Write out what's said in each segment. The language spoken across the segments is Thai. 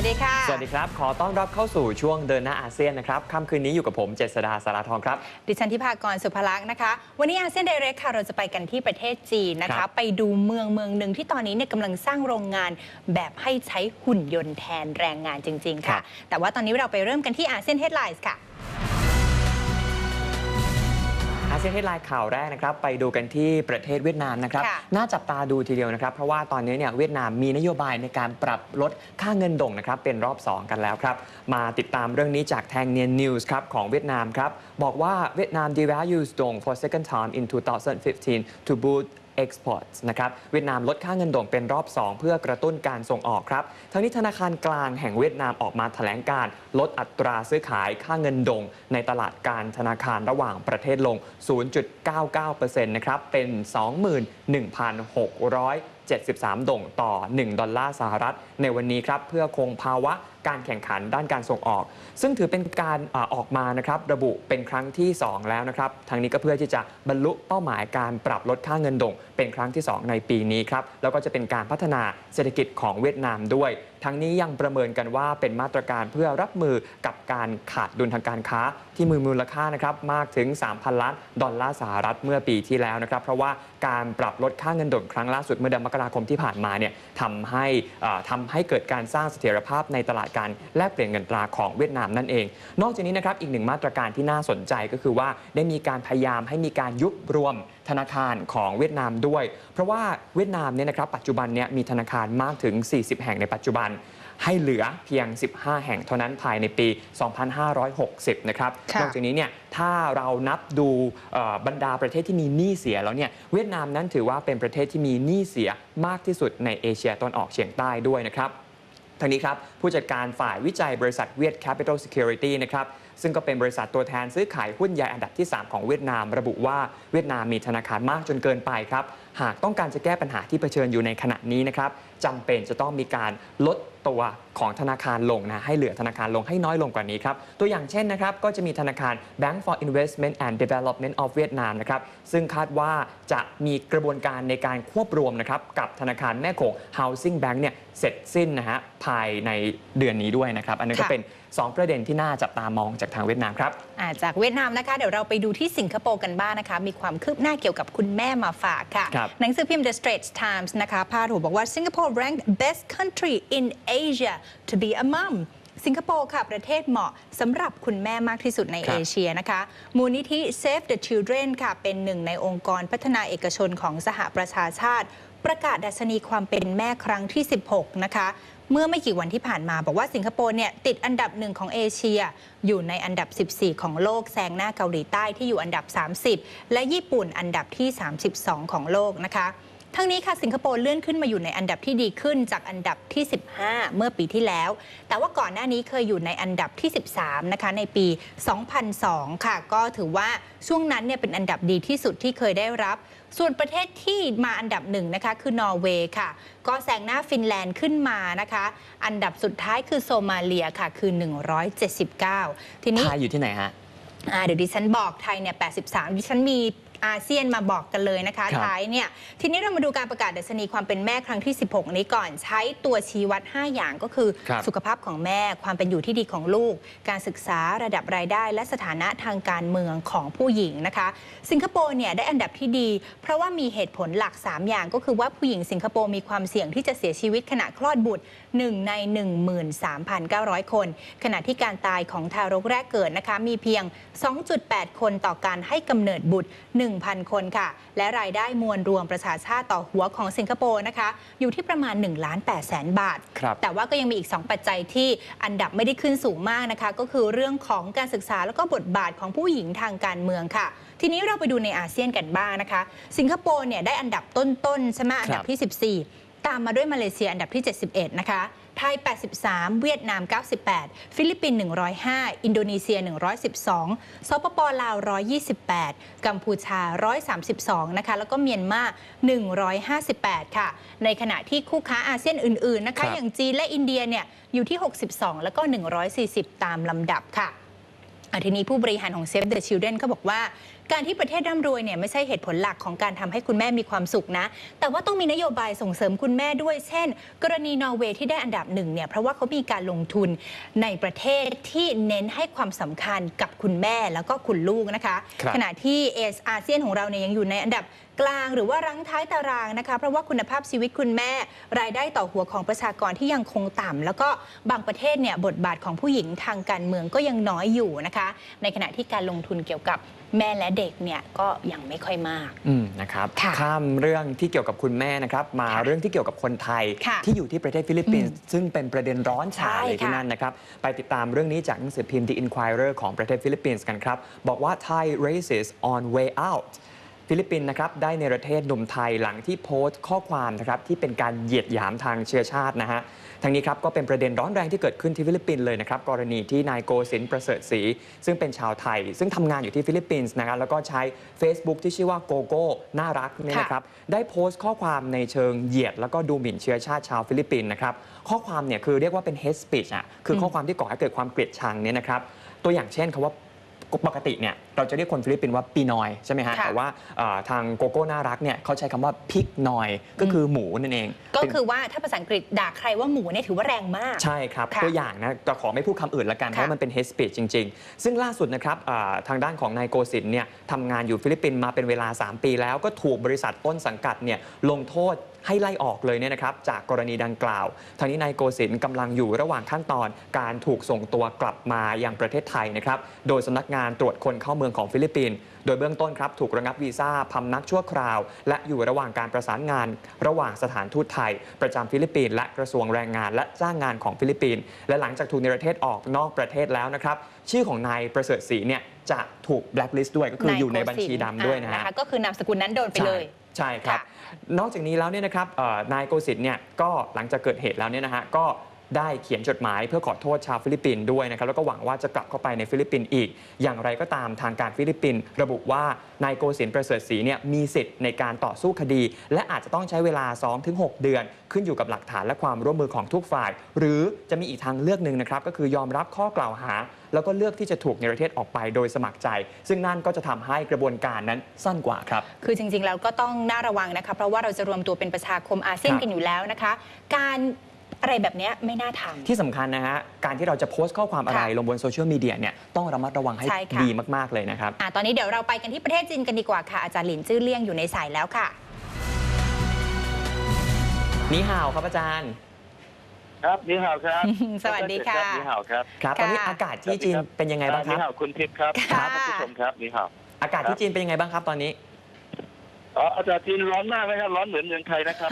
วัสดีค่ะ สวัสดีครับ ขอต้อนรับเข้าสู่ช่วงเดินหน้าอาเซียนนะครับค่ำคืนนี้อยู่กับผมเจษดาสาราทองครับ ดิฉันทิพากรสุภลักษณ์นะคะ วันนี้อาเซียนไดเรกค่ะ เราจะไปกันที่ประเทศจีนนะครัคะบไปดูเมืองเมืองหนึ่งที่ตอนนี้เนี่ยกำลังสร้างโรงงานแบบให้ใช้หุ่นยนต์แทนแรงงานจริง ๆ ค่ะ แต่ว่าตอนนี้เราไปเริ่มกันที่อาเซียนเฮดไลน์ค่ะ อาเซียนเฮดไลน์ข่าวแรกนะครับไปดูกันที่ประเทศเวียดนามนะครับค่ะน่าจับตาดูทีเดียวนะครับ เพราะว่าตอนนี้เนี่ยเวียดนามมีนโยบายในการปรับลดค่าเงินด่งนะครับเป็นรอบ 2 กันแล้วครับ มาติดตามเรื่องนี้จากแทงเนียนนิวส์ครับของเวียดนามครับ บอกว่าเวียดนาม devalues ดง for second time in 2015 to boost exports นะครับเวียดนามลดค่าเงินด่งเป็นรอบ 2 เพื่อกระตุ้นการส่งออกครับทั้งนี้ธนาคารกลางแห่งเวียดนามออกมาแถลงการ ลดอัตราซื้อขายค่าเงินด่งในตลาดการธนาคารระหว่างประเทศลง 0.99%นะครับเป็น 21,673 ด่งต่อ 1 ดอลลาร์สหรัฐ ในวันนี้ครับ เพื่อคงภาวะการแข่งขันด้านการส่งออก ซึ่งถือเป็นการอออกมานะครับระบุเป็นครั้งที่ 2 แล้วนะครับทางนี้ก็เพื่อที่จะบรรลุเป้าหมายการปรับลดค่าเงินด่งเป็นครั้งที่ 2 ในปีนี้ครับแล้วก็จะเป็นการพัฒนาเศรษฐกิจของเวียดนามด้วย ทั้งนี้ยังประเมินกันว่าเป็นมาตรการเพื่อรับมือกับการขาดดุลทางการค้าที่มือมูลค่านะครับมากถึง 3,000 ล้านดอลลาร์สหรัฐเมื่อปีที่แล้วนะครับ เพราะว่าการปรับลดค่าเงินด่งครั้งล่าสุดเมื่อเดือนมกราคมที่ผ่านมาเนี่ยทำให้ทำให้เกิดการสร้างเสถียรภาพในตลาดการแลกเปลี่ยนเงินตราของเวียดนามนั่นเอง นอกจากนี้นะครับอีกหนึ่งมาตรการที่น่าสนใจก็คือว่าได้มีการพยายามให้มีการยุบรวมธนาคารของเวียดนามด้วย เพราะว่าเวียดนามเนี่ยนะครับปัจจุบันเนี่ยมีธนาคารมากถึง 40 แห่งในปัจจุบันให้เหลือเพียง 15 แห่งเท่านั้นภายในปี 2560 นะครับค่ะนอกจากนี้เนี่ยถ้าเรานับดูเอ่อบรรดาประเทศที่มีหนี้เสียแล้วเนี่ยเวียดนามนั้นถือว่าเป็นประเทศที่มีหนี้เสียมากที่สุดในเอเชียตะวันออกเฉียงใต้ด้วยนะครับ ทางนี้ครับผู้จัดการฝ่ายวิจัยบริษัทเวียดแคปิตอลซิเคียวริตี้นะครับ ซึ่งก็เป็นบริษัทตัวแทนซื้อขายหุ้นใหญ่อันดับที่ 3 ของเวียดนาม ระบุว่าเวียดนามมีธนาคารมากจนเกินไปครับ หากต้องการจะแก้ปัญหาที่เผชิญอยู่ในขณะนี้นะครับจำเป็นจะต้องมีการลดตัวของธนาคารลงนะให้เหลือธนาคารลงให้น้อยลงกว่านี้ครับ ตัวอย่างเช่นนะครับ ก็จะมีธนาคาร Bank for Investment and Development of Vietnam นะครับ ซึ่งคาดว่าจะมีกระบวนการในการควบรวมนะครับ กับธนาคารแม่โขง Housing Bank เนี่ยเสร็จสิ้นนะฮะภายในเดือนนี้ด้วยนะครับ อันนั้ก็เป็น 2 ประเด็นที่น่าจับตามองจากทางเวียดนามครับอ่าจากเวียดนามนะคะ เดี๋ยวเราไปดูที่สิงคโปร์กันบ้างนะคะ มีความคืบหน้าเกี่ยวกับคุณแม่มาฝากค่ะครับหนังสือพิมพ์ The Straits Times นะคะพาดหัวบอกว่า Singapore ranked best country in Asia to be a mom สิงคโปร์ค่ะ ประเทศเหมาะสำหรับคุณแม่มากที่สุดในครับเอเชียนะคะ มูลนิธิ Save the Children ค่ะ เป็นหนึ่งในองค์กรพัฒนาเอกชนของสหประชาชาติ ประกาศดัชนีความเป็นแม่ครั้งที่ 16 นะคะ เมื่อไม่กี่วันที่ผ่านมาบอกว่าสิงคโปร์เนี่ยติดอันดับหนึ่งของเอเชีย อยู่ในอันดับ 14 ของโลกแซงหน้าเกาหลีใต้ที่อยู่อันดับ 30 และญี่ปุ่นอันดับที่ 32 ของโลกนะคะ ทั้งนี้ค่ะสิงคโปร์เลื่อนขึ้นมาอยู่ในอันดับที่ดีขึ้นจากอันดับที่ 15 เมื่อปีที่แล้ว แต่ว่าก่อนหน้านี้เคยอยู่ในอันดับที่ 13 นะคะในปี 2002 ค่ะ ก็ถือว่าช่วงนั้นเนี่ยเป็นอันดับดีที่สุดที่เคยได้รับ ส่วนประเทศที่มาอันดับหนึ่งนะคะคือนอร์เวย์ค่ะ ก็แซงหน้าฟินแลนด์ขึ้นมานะคะ อันดับสุดท้ายคือโซมาเลียค่ะคือ 179 ทีนี้ไทยอยู่ที่ไหนฮะอ่าเดี๋ยวดิฉันบอกไทยเนี่ย 83 ดิฉันมี อาเซียนมาบอกกันเลยนะคะครับไทยเนี่ยทีนี้เรามาดูการประกาศดัชนีความเป็นแม่ครั้งที่ 16 นี้ก่อนใช้ตัวชี้วัด 5 อย่างก็คือครับสุขภาพของแม่ความเป็นอยู่ที่ดีของลูก การศึกษาระดับรายได้ และสถานะทางการเมืองของผู้หญิงนะคะ สิงคโปร์เนี่ยได้อันดับที่ดี เพราะว่ามีเหตุผลหลัก 3 อย่างก็คือว่าผู้หญิงสิงคโปร์มีความเสี่ยงที่จะเสียชีวิตขณะคลอดบุตร1 ใน 13,900 คน ขณะที่การตายของทารกแรกเกิดนะคะมีเพียง 2.8 คนต่อการให้กำเนิดบุตร 1,000 คนค่ะ และรายได้มวลรวมประชาชาติต่อหัวของสิงคโปร์นะคะอยู่ที่ประมาณ1ล้าน8แสนบาทครับแต่ว่าก็ยังมีอีก 2 ปัจจัยที่อันดับไม่ได้ขึ้นสูงมากนะคะ ก็คือเรื่องของการศึกษาแล้วก็บทบาทของผู้หญิงทางการเมืองค่ะ ทีนี้เราไปดูในอาเซียนกันบ้างนะคะ สิงคโปร์เนี่ยได้อันดับต้นๆใช่ไหมอันดับที่ 14 ตามมาด้วยมาเลเซียอันดับที่ 71 นะคะ ไทย 83 เวียดนาม 98 ฟิลิปปินส์105 อินโดนีเซีย 112 สปปลาว 128 กัมพูชา 132 นะคะ แล้วก็เมียนมา 158 ค่ะ ในขณะที่คู่ค้าอาเซียนอื่น ๆ นะครัคะบอย่างจีนและอินเดียเนี่ยอยู่ที่ 62 แล้วก็ 140 ตามลำดับค่ะอะทีนี้ผู้บริหารของ Save the Children เขาบอกว่า การที่ประเทศร่ำรวยเนี่ยไม่ใช่เหตุผลหลักของการทำให้คุณแม่มีความสุขนะ แต่ว่าต้องมีนโยบายส่งเสริมคุณแม่ด้วย เช่น กรณีนอร์เวย์ที่ได้อันดับหนึ่งเนี่ยเพราะว่าเขามีการลงทุนในประเทศที่เน้นให้ความสำคัญกับคุณแม่แล้วก็คุณลูกนะคะครับขณะที่เอสอาเซียนของเราเนี่ยยังอยู่ในอันดับกลางหรือว่ารั้งท้ายตารางนะคะ เพราะว่าคุณภาพชีวิตคุณแม่ รายได้ต่อหัวของประชากรที่ยังคงต่ำแล้วก็บางประเทศเนี่ยบทบาทของผู้หญิงทางการเมืองก็ยังน้อยอยู่นะคะ ในขณะที่การลงทุนเกี่ยวกับ แม่และเด็กเนี่ยก็ยังไม่ค่อยมาก อืมนะครับ ค่ะข้ามเรื่องที่เกี่ยวกับคุณแม่นะครับ มาค่ะเรื่องที่เกี่ยวกับคนไทย ค่ะที่อยู่ที่ประเทศฟิลิปปินส์ซึ่งเป็นประเด็นร้อนฉาใช่เลยที่ค่ะนั่นนะครับ ไปติดตามเรื่องนี้จากหนังสือพิมพ์ The Inquirer ของประเทศฟิลิปปินส์กันครับ บอกว่า Thai racist on way out ฟิลิปปินส์นะครับได้ในประเทศหนุ่มไทยหลังที่โพสต์ข้อความนะครับที่เป็นการเหยียดหยามทางเชื้อชาตินะฮะทางนี้ครับก็เป็นประเด็นร้อนแรงที่เกิดขึ้นที่ฟิลิปปินส์เลยนะครับกรณีที่นายโกศินทร์ประเสริฐศรีซึ่งเป็นชาวไทย ซึ่งทำงานอยู่ที่ฟิลิปปินส์นะครับแล้วก็ใช้ Facebook ที่ชื่อว่าโกโก้น่ารักเนี่ยนะครับได้โพสต์ข้อความในเชิงเหยียด แล้วก็ดูหมิ่นเชื้อชาติชาวฟิลิปปินส์นะครับข้อความเนี่ยคือเรียกว่าเป็น hate speech อะคือข้อความที่ก่อให้เกิดความเกลียดชังเนี่ยนะครับตัวอย่างเช่นคำว่า ปกติเนี่ยเราจะเรียกคนฟิลิปปินส์ว่าปีนอยใช่ไหมฮะค่ะ แต่ว่าเอ่อทางโกโก้น่ารักเนี่ยเขาใช้คำว่าพิกนอยก็คือหมูนั่นเองก็เป็น คือว่าถ้าภาษาอังกฤษด่าใครว่าหมูเนี่ยถือว่าแรงมาก ใช่ครับ ค่ะตัวอย่างนะแต่ขอไม่พูดคำอื่นละกันเพค่ะราะมันเป็น hate speech จริง ๆ ซึ่งล่าสุดนะครับอ่าทางด้านของนายโกศินทร์เนี่ยทำงานอยู่ฟิลิปปินส์มาเป็นเวลา 3 ปีแล้วก็ถูกบริษัทต้นสังกัดเนี่ยลงโทษ ให้ไล่ออกเลยเนี่ยนะครับจากกรณีดังกล่าวทางนี้นายโกศินทร์กำลังอยู่ระหว่างขั้นตอนการถูกส่งตัวกลับมายังประเทศไทยนะครับโดยสำนักงานตรวจคนเข้าเมืองของฟิลิปปินส์โดยเบื้องต้นครับถูกระงับวีซ่าพำนักชั่วคราว และอยู่ระหว่างการประสานงาน ระหว่างสถานทูตไทย ประจำฟิลิปปินส์และกระทรวงแรงงาน และจ้างงานของฟิลิปปินส์และหลังจากถูกในประเทศออกนอกประเทศแล้วนะครับชื่อของนายประเสริฐศรีเนี่ยจะถูกแบล็คลิสต์ด้วยก็คืออยู่ในบัญชีดำด้วยนะฮะก็คือนามสกุลนั้นโดนไปเลย ใช่ใช่ครับค่ะนอกจากนี้แล้วเนี่ยนะครับเอ่อนายโกสินทร์เนี่ยก็หลังจากเกิดเหตุแล้วเนี่ยนะฮะก็ ได้เขียนจดหมายเพื่อขอโทษชาวฟิลิปปินส์ด้วยนะครับแล้วก็หวังว่าจะกลับเข้าไปในฟิลิปปินส์อีก อย่างไรก็ตามทางการฟิลิปปินส์ระบุว่านายโกสินประเสริฐศรีเนี่ยมีสิทธิ์ในการต่อสู้คดี และอาจจะต้องใช้เวลา 2-6 เดือน ขึ้นอยู่กับหลักฐานและความร่วมมือของทุกฝ่าย หรือจะมีอีกทางเลือกหนึ่งนะครับก็คือยอมรับข้อกล่าวหา แล้วก็เลือกที่จะถูกในประเทศออกไปโดยสมัครใจ ซึ่งนั่นก็จะทำให้กระบวนการนั้นสั้นกว่าครับคือจริงๆแล้วก็ต้องน่าระวังนะคะเพราะว่าเราจะรวมตัวเป็นประชาคมอาเซียนกันอยู่แล้วนะคะ การ อะไรแบบเนี้ยไม่น่าทำที่สำคัญนะฮะการที่เราจะโพสต์ข้อความอะไรค่ะลงบนโซเชียลมีเดียเนี่ยต้องระมัดระวังให้ใช่ค่ะดีมาก ๆ เลยนะครับอะตอนนี้เดี๋ยวเราไปกันที่ประเทศจีนกันดีกว่าค่ะอาจารย์หลินจื้อเลี่ยงอยู่ในสายแล้วค่ะนี่ห่าวครับอาจารย์ครับนี่ห่าวครับ สวัสดีค่ะนี่ห่าวครับครับตอนนี้อากาศที่จีนเป็นยังไงบ้างคนี่รับห่าวคุณทิพย์ครับค่ะท่านผู้ชมครับนี่ห่าวอากาศที่จีนเป็นยังไงบ้างครับตอนนี้ อ๋ออาจารย์จีนร้อนมากไหมครับร้อนเหมือนเมืองไทยนะครับ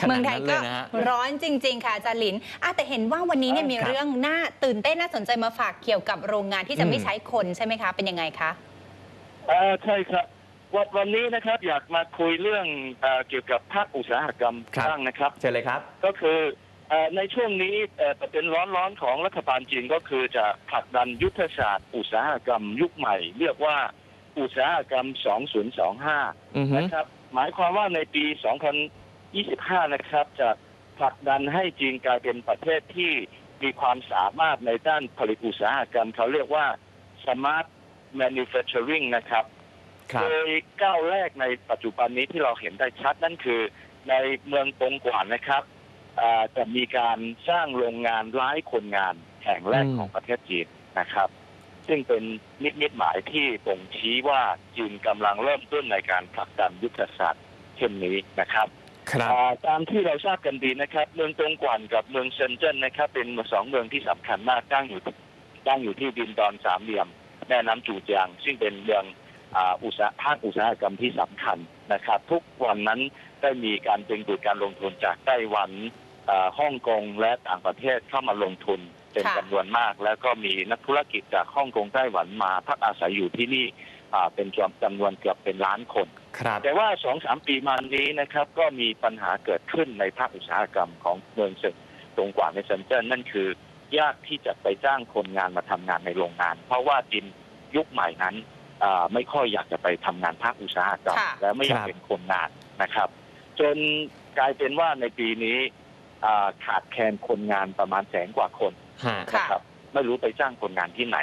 ขนาดนั้นเมืองไทยก็เลยนะฮะ ร้อนจริง ๆ ค่ะอาจารย์หลินอะแต่เห็นว่าวันนี้เนี่ยมีครับ เรื่องน่าตื่นเต้นน่าสนใจมาฝากเกี่ยวกับโรงงานที่จะไม่อืมใช้คนใช่ไหมคะ เป็นยังไงคะ อ่าใช่ครับวันวันนี้นะครับอยากมาคุยเรื่องอ่าเกี่ยวกับภาคอุตสาหกรรมครับ บ้างนะครับ เชิญเลยครับ ก็คือเอ่อในช่วงนี้เอ่อประเด็นร้อนๆของรัฐบาลจีนก็คือจะผลักดันยุทธศาสตร์อุตสาหกรรมยุคใหม่ เรียกว่า อุตสาหกรรม 2025อือฮึนะครับ หมายความว่าในปี 2025 นะครับ จะผลักดันให้จีนกลายเป็นประเทศที่มีความสามารถในด้านผลิตอุตสาหกรรม เขาเรียกว่า smart manufacturing นะครับครับโดยก้าวแรกในปัจจุบันนี้ที่เราเห็นได้ชัดนั่นคือในเมืองตงกวานนะครับอ่าจะมีการสร้างโรงงานร้ายคนงานแห่งแรกอืมของประเทศจีนนะครับ ซึ่งเป็นนิมิตหมายที่บ่งชี้ว่าจีนกำลังเริ่มต้นในการผลักดันยุทธศาสตร์เช่นนี้นะครับครับอ่าตามที่เราทราบกันดีนะครับ เมืองตงกวานกับเมืองเซินเจิ้นนะครับ เป็นสองเมืองที่สำคัญมากตั้งอยู่ตั้งอยู่ที่ดินดอนสามเหลี่ยม แม่น้ำจูเจียง ซึ่งเป็นเมืองอ่าอุตสาหภาคอุตสาหกรรมที่สำคัญนะครับ ทุกวันนั้นได้มีการดึงดูดการลงทุนจากไต้หวันอ่าฮ่องกงและต่างประเทศเข้ามาลงทุน เป็นค่ะจำนวนมาก แล้วก็มีนักธุรกิจจากฮ่องกงไต้หวันมาพักอาศัยอยู่ที่นี่อ่าเป็นจำนวนเกือบเป็นล้านคนครับแต่ว่าสองสามปีมานี้นะครับ ก็มีปัญหาเกิดขึ้นในภาคอุตสาหกรรมของเมืองเซินตรงกว่าในเซินเจิ้นนั่นคือยากที่จะไปจ้างคนงานมาทำงานในโรงงาน เพราะว่าจีนยุคใหม่นั้นอ่าไม่ค่อยอยากจะไปทำงานภาคอุตสาหกรรมค่ะและไม่อยากครับเป็นคนงานนะครับ จนกลายเป็นว่าในปีนี้อ่าขาดแคลนคนงานประมาณแสนกว่าคน ฮะ ค่ะ นะครับไม่รู้ไปจ้างคนงานที่ไหน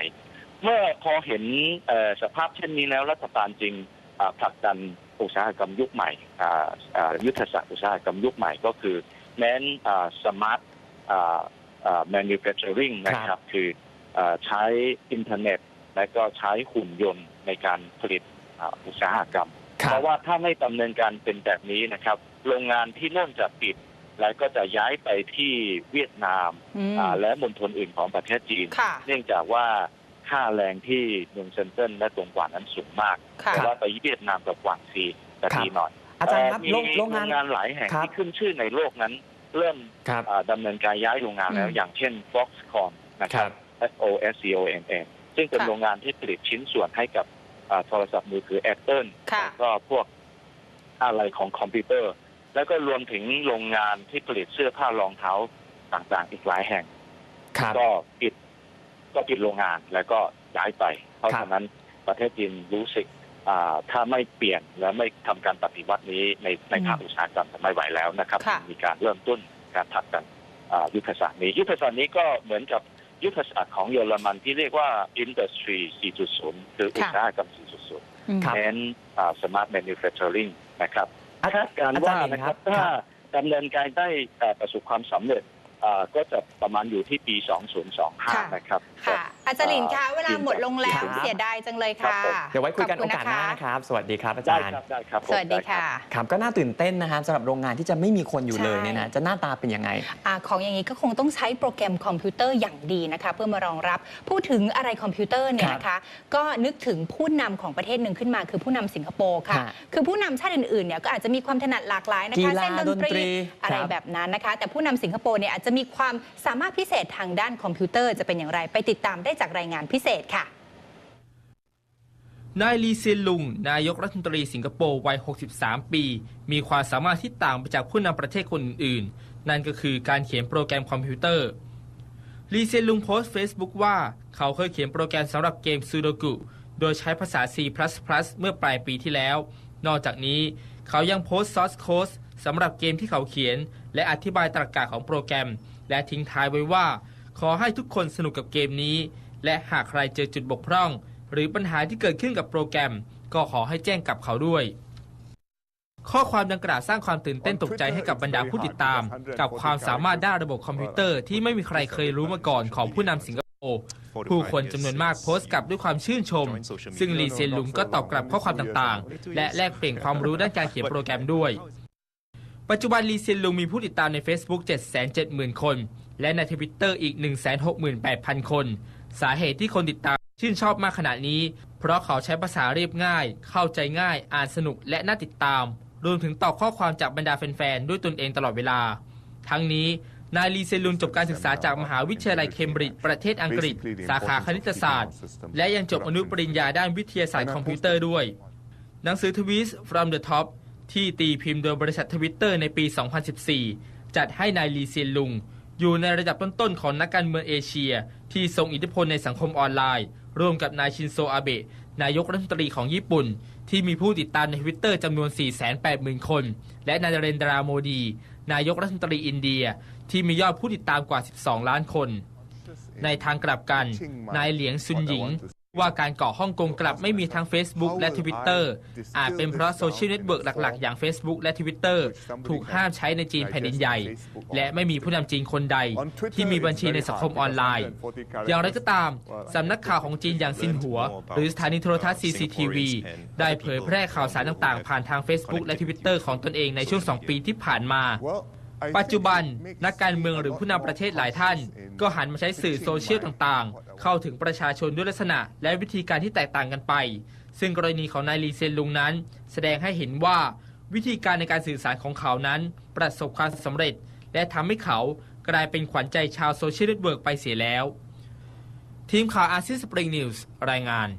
พเมื่อพอเห็นเอ่อสภาพเช่นนี้แล้วรัฐบาลจริงอ่าผลักดันอุตสาหกรรมยุคใหม่อ่าอ่ายุทธศาสตร์อุตสาหกรรมยุคใหม่ก็คือเน้นสมาร์ท manufacturing นะครับ คืออ่าใช้อินเทอร์เน็ต และก็ใช้หุ่นยนต์ในการผลิตอ่าอุตสาหกรรมครัเพบราะว่าถ้าไม่ดำเนินการเป็นแบบนี้นะครับ โรงงานที่โน่นจะปิด แล้วก็จะย้ายไปที่เวียดนามอืมอ่าและมณฑลอื่นของประเทศจีนค่ะเนื่องจากว่าค่าแรงที่เมืองเซนเจิ้นและตรงกวางนั้นสูงมากค่ะแต่ว่าไปเวียดนามกับกวางซีจะครับดีหน่อยอาจารย์ครับเมีโรงโรงงานโรงงานหลายแห่งครับที่ขึ้นชื่อในโลกนั้น เริ่มครับอ่าดำเนินการย้ายโรงงานแล้วอืมอย่างเช่น Foxconn นะคครัรับบ F O S C O N N ซึ่งเป็นค่ะโรงงานที่ผลิตชิ้นส่วนให้กับอ่าโทรศัพท์มือถือ Apple ค่ะแล้วก็พวกอะไรของคอมพิวเตอร์ แล้วก็รวมถึงโรงงานที่ผลิตเสื้อผ้ารองเท้าต่างๆ อีกหลายแห่งครับก็ปิดก็ปิดโรงงานแล้วก็ย้ายไป เพราะครับฉะนั้นประเทศจีนรู้สึกอ่าถ้าไม่เปลี่ยนและไม่ทำการปฏิวัตินี้ในในอืมภาคอุตสาหกรรมจะไม่ไหวแล้วนะครับค่ะมีการเริ่มต้นการผลักดันอ่ายุทธศาสตร์นี้ ยุทธศาสตร์นี้ก็เหมือนกับยุทธศาสตร์ของเยอรมันที่เรียกว่า Industry 4.0 คืออุตสาหกรรม 4.0อืมครับเน้นอ่า Smart Manufacturing นะครับอา คาดการณ์ว่าอาจารย์เองนะคครัรับบถ้าครับดำเนินการได้เอ่อประสบความสำเร็จอ่าก็จะประมาณอยู่ที่ปีค่ะ2025 นะครับค่ะ อาจารย์หลินคะเวลาหมดลงแล้ครัวบเสียดายจังเลยครัค่ะบผม เดี๋ยวไว้คุยกันขโอบกาสหน้านะครับ สวัสดีครับอาได้จารย์ ครับได้ครับผมสวัสดีไรับ ค่ะ ครับก็น่าตื่นเต้นนะครับสำหรับโรงงานที่จะไม่มีคนอยู่เลยใช่เนี่ยนะจะหน้าตาเป็นยังไง อาของอย่างนี้ก็คงต้องใช้โปรแกรมคอมพิวเตอร์อย่างดีนะคะเพื่อมารองรับ พูดถึงอะไรคอมพิวเตอร์เนี่ยนะคะ ก็นึกถึงผู้นำของประเทศหนึ่งขึ้นมาคือผู้นำสิงคโปร์ค่ะ ฮะคือผู้นำชาติอื่นๆเนี่ยก็อาจจะมีความถนัดหลากหลายนะกีคะฬาเส้นดนตดนตรีรีอะไรครับ แบบนั้นนะคะ แต่ผู้นำสิงคโปร์เนี่ยอาจจะมีความสามารถพิเศษทางด้านคอมพิวเตอร์จะเป็นอย่างไรไปติดตามได้จากรายงานพิเศษค่ะนายลีเซียนลุง นายกรัฐมนตรีสิงคโปร์วัย 63 ปี มีความสามารถที่ต่างไปจากผู้นำประเทศคนอื่นๆนั่นก็คือการเขียนโปรแกรมคอมพิวเตอร์ ลีเซียนลุงโพสต์ Facebook ว่าเขาเคยเขียนโปรแกรมสำหรับเกมซูโดกุ โดยใช้ภาษา C++ เมื่อปลายปีที่แล้ว นอกจากนี้เขายังโพสต์ source code สำหรับเกมที่เขาเขียน และอธิบายตรรกะของโปรแกรม และทิ้งท้ายไว้ว่า ขอให้ทุกคนสนุกกับเกมนี้ และหากใครเจอจุดบกพร่อง หรือปัญหาที่เกิดขึ้นกับโปรแกรม ก็ขอให้แจ้งกับเขาด้วย ข้อความดังกล่าวสร้างความตื่นเต้นตกใจให้กับบรรดาผู้ติดตาม กับความสามารถด้านระบบคอมพิวเตอร์ที่ไม่มีใครเคยรู้มาก่อนของผู้นำสิงคโปร์ผู้คนจำนวนมากโพสต์กลับด้วยความชื่นชม ซึ่งลีเซียนลุงก็ตอบกลับข้อความต่างๆ และแลกเปลี่ยนความรู้ด้านการเขียนโปรแกรมด้วยปัจจุบันลีเซียนลุงมีผู้ติดตามใน Facebook 770,000 คน และในทวิตเตอร์อีก 168,000 คน สาเหตุที่คนติดตามชื่นชอบมากขนาดนี้ เพราะเขาใช้ภาษาเรียบง่าย เข้าใจง่าย อ่านสนุกและน่าติดตาม รวมถึงตอบข้อความจากบรรดาแฟนๆ ด้วยตนเองตลอดเวลา ทั้งนี้นายลีเซลุนจบการศึกษาจากมหาวิทยาลัยเคมบริดจ์ประเทศอังกฤษ สาขาคณิตศาสตร์ และยังจบอนุปริญญาด้านวิทยาศาสตร์คอมพิวเตอร์ด้วย หนังสือทวีส from the top ที่ตีพิมพ์โดยบริษัททวิตเตอร์ในปี 2014 จัดให้นายลีเซนลุง อยู่ในระดับต้นๆของนักการเมืองเอเชีย ที่ทรงอิทธิพลในสังคมออนไลน์ ร่วมกับนายชินโซอาเบะนายกรัฐมนตรีของญี่ปุ่น ที่มีผู้ติดตามในทวิตเตอร์จำนวน 480,000 คน และนายเรนดราโมดี นายกรัฐมนตรีอินเดีย ที่มียอดผู้ติดตามกว่า 12 ล้านคน ในทางกลับกัน นายเหลียงซุนหญิง ว่าการก่อฮ่องกงกลับไม่มีทั้ง Facebook และ Twitter อาจเป็นเพราะโซเชียลเน็ตเวิร์กหลัก ๆ อย่าง Facebook และ Twitter ถูกห้ามใช้ในจีนแผ่นดินใหญ่ และไม่มีผู้นำจีนคนใด ที่มีบัญชีในสังคมออนไลน์ อย่างไรก็ตามสำนักข่าวของจีนอย่างซินหัว หรือสถานีโทรทัศน์ CCTV ได้เผยแพร่ข่าวสารต่าง ๆ ผ่านทาง Facebook และ Twitter ของตนเองในช่วง 2 ปีที่ผ่านมา ปัจจุบันนักการเมืองหรือผู้นำประเทศหลายท่าน ก็หันมาใช้สื่อโซเชียลต่างๆ เข้าถึงประชาชนด้วยลักษณะ และวิธีการที่แตกต่างกันไป ซึ่งกรณีของนายลีเซนลุงนั้น แสดงให้เห็นว่าวิธีการในการสื่อสารของเขานั้น ประสบความสำเร็จ และทำให้เขากลายเป็นขวัญใจชาวโซเชียลเน็ตเวิร์กไปเสียแล้ว ทีมข่าวอาเซียนสปริงนิวส์รายงาน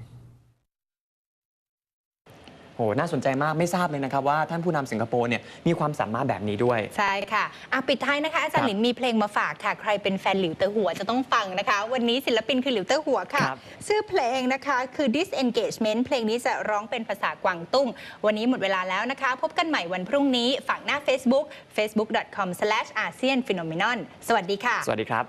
โหน่าสนใจมากไม่ทราบเลยนะครับว่าท่านผู้นำสิงคโปร์เนี่ยมีความสามารถแบบนี้ด้วย ใช่ค่ะอะ ปิดท้ายนะคะ อาจารครัย์หลินมีเพลงมาฝากค่ะ ใครเป็นแฟนหลิวเตอหัวจะต้องฟังนะคะ วันนี้ศิลปินคือหลิวเตอหัวค่ะชื่อเพลงนะคะคือ disengagement เพลงนี้จะร้องเป็นภาษากวางตุ้ง วันนี้หมดเวลาแล้วนะคะ พบกันใหม่วันพรุ่งนี้ฝั่งหน้า Facebook facebook.com/asianphenomenon สวัสดีค่ะ สวัสดีครับ，